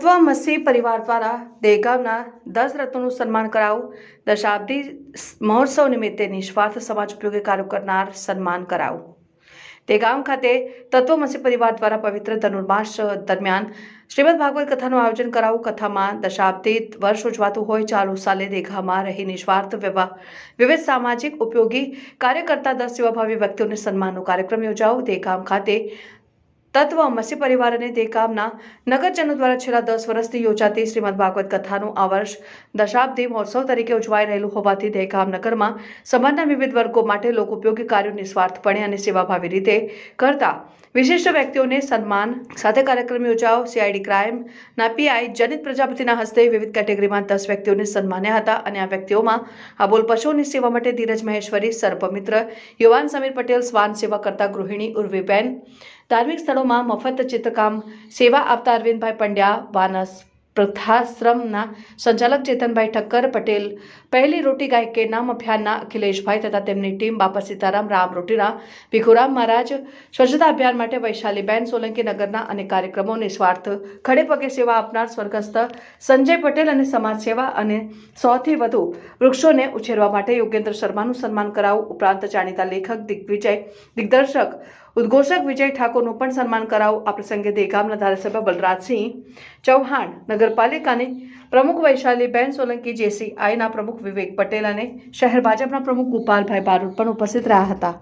તત્વમસી પરિવાર દ્વારા દેગામના દસ રત્નોનું સન્માન કરાવું. દશાબ્દી મહોત્સવ નિમિત્તે નિસ્વાર્થ સમાજ ઉપયોગી કાર્યો કરનાર સન્માન કરાવું. દેગામ ખાતે તત્વમસી પરિવાર દ્વારા પવિત્ર ધનુર્માસ દરમિયાન શ્રીમદ ભાગવત કથાનું આયોજન કરાવું. કથામાં દશાબ્દી વર્ષ ઉજવાતું હોય ચાલુ સાલે દેગામાં રહી નિસ્વાર્થ વ્યવહાર વિવિધ સામાજિક ઉપયોગી કાર્ય કરતા દસ સેવાભાવી વ્યક્તિઓને સન્માનનો કાર્યક્રમ યોજાવો. દેગામ ખાતે તત્વ મસી પરિવાર અને દેકામના નગરજનો દ્વારા છેલ્લા દસ વર્ષથી યોજાતી શ્રીમદ ભાગવત કથાનું આ વર્ષ દશાબ્દી મહોત્સવ તરીકે ઉજવાઈ રહેલું હોવાથી દેકામ નગરમાં સમાજના વિવિધ વર્ગો માટે લોક ઉપયોગી કાર્યો નિસ્વાર્થપણે અને સેવાભાવી રીતે કરતા વિશિષ્ટ વ્યક્તિઓને સન્માન સાથે કાર્યક્રમ યોજાઓ સીઆઈડી ક્રાઇમના પીઆઈ જનિત પ્રજાપતિના હસ્તે વિવિધ કેટેગરીમાં દસ વ્યક્તિઓને સન્માન્યા હતા અને આ વ્યક્તિઓમાં અબોલ પશુઓની સેવા માટે ધીરજ મહેશ્વરી, સર્પમિત્ર, યુવાન સમીર પટેલ, સ્વાન સેવા કરતા ગૃહિણી ઉર્વીબેન ધાર્મિક સ્થળોમાં મફત ચિત્રકામ સેવા આપતા અરવિંદભાઈ પંડ્યા, વાનસ પ્રથાશ્રમના સંચાલક ચેતનભાઈ ઠક્કર પટેલ, પહેલી રોટી ગાય કે નામ અભિયાનના અખિલેશભાઈ તથા તેમની ટીમ બાપા સીતારામ, રામ રોટીના ભીખુરામ મહારાજ, સ્વચ્છતા અભિયાન માટે વૈશાલીબેન સોલંકી નગરના અને કાર્યક્રમો નિસ્વાર્થ ખડે પગે સેવા આપનાર સ્વર્ગસ્થ સંજય પટેલ અને સમાજ સેવા અને સૌથી વધુ વૃક્ષોને ઉછેરવા માટે યોગેન્દ્ર શર્માનું સન્માન કરાવું ઉપરાંત જાણીતા લેખક દિગ્વિજય, દિગ્દર્શક ઉદ્ઘોષક વિજય ઠાકોરનું પણ સન્માન કરાવું. આ પ્રસંગે દેગામના ધારાસભ્ય બલરાજસિંહ ચૌહાણ, નગરપાલિકાની પ્રમુખ વૈશાલીબેન સોલંકી જેસીઆઈના પ્રમુખ વિવેક પટેલ અને શહેર ભાજપના પ્રમુખ ગોપાલભાઈ બારોટ પણ ઉપસ્થિત રહ્યા હતા.